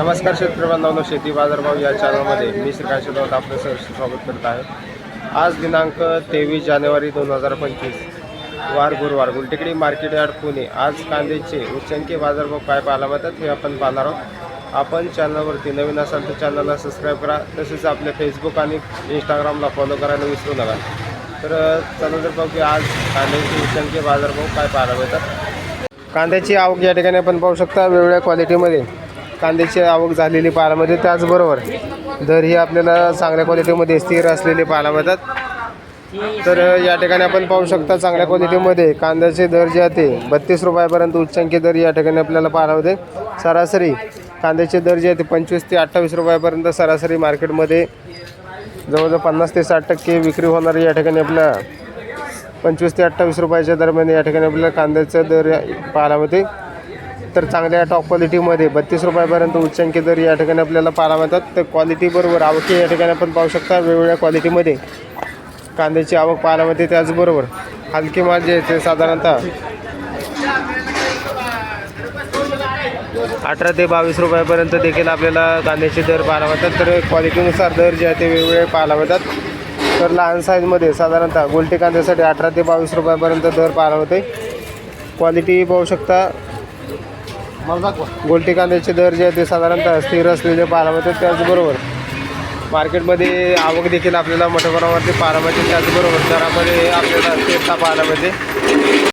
नमस्कार शेतकरी बांधवांनो शेती बाजारभाव या चॅनलमध्ये मी श्रीकांत शेतवत आपलं सहर्ष स्वागत करत आहे. आज दिनांक तेवीस जानेवारी दोन हजार पंचवीस वार गुरुवार गुलटेकडी मार्केट यार्ड पुणे. आज कांद्याचे उच्चांकी बाजारभाव काय पाहायला मिळतात हे आपण पाहणार आहोत. आपण चॅनलवरती नवीन असाल तर चॅनलला सबस्क्राईब करा तसेच आपल्या फेसबुक आणि इंस्टाग्रामला फॉलो करायला विसरू नका. तर चला तर पाहू की आज कांद्याचे उच्चांकी बाजारभाव काय पाहायला मिळतात. कांद्याची आवक या ठिकाणी आपण पाहू शकता वेगवेगळ्या क्वालिटीमध्ये कांद्याची आवक झालेली पाहायला मिळते त्याचबरोबर दर ही आपल्याला चांगल्या क्वालिटीमध्ये स्थिर असलेले पाहायला मिळतात तर या ठिकाणी आपण पाहू शकता चांगल्या क्वालिटीमध्ये कांद्याचे दर जे आहे ते बत्तीस रुपयापर्यंत उच्चांकी दर या ठिकाणी आपल्याला पाहायला मिळते सरासरी कांद्याचे दर जे आहे ते पंचवीस ते अठ्ठावीस रुपयापर्यंत सरासरी मार्केटमध्ये जवळजवळ पन्नास ते साठ टक्के विक्री होणार या ठिकाणी आपल्या पंचवीस ते अठ्ठावीस रुपयाच्या दरम्यान या ठिकाणी आपल्याला कांद्याचा दर पाहायला मिळते तर चांगल्या टॉप क्वालिटीमध्ये बत्तीस रुपयापर्यंत उच्चांकी दर या ठिकाणी आपल्याला पाहायला मिळतात. तर क्वालिटीबरोबर आवकी या ठिकाणी आपण पाहू शकता वेगवेगळ्या क्वालिटीमध्ये कांद्याची आवक पाहायला मिळते त्याचबरोबर हलकी माल जे आहे ते साधारणतः अठरा ते बावीस रुपयापर्यंत देखील आपल्याला कांद्याचे दर पाहायला मिळतात. तर क्वालिटीनुसार दर जे आहे ते वेगवेगळे पाहायला मिळतात. तर लहान साईजमध्ये साधारणतः गोलटी कांद्यासाठी अठरा ते बावीस रुपयापर्यंत दर पाहायला मिळते. क्वालिटी पाहू शकता गोलटी कांद्याचे दर जे आहेत ते साधारणतः स्थिर असलेले पाहायला त्याचबरोबर. मार्केटमध्ये आवक देखील आपल्याला मोठ्या प्रमाणावरती पाहायला मिळते त्याचबरोबर दरामध्ये आपल्याला स्थिरता पाहायला मिळते.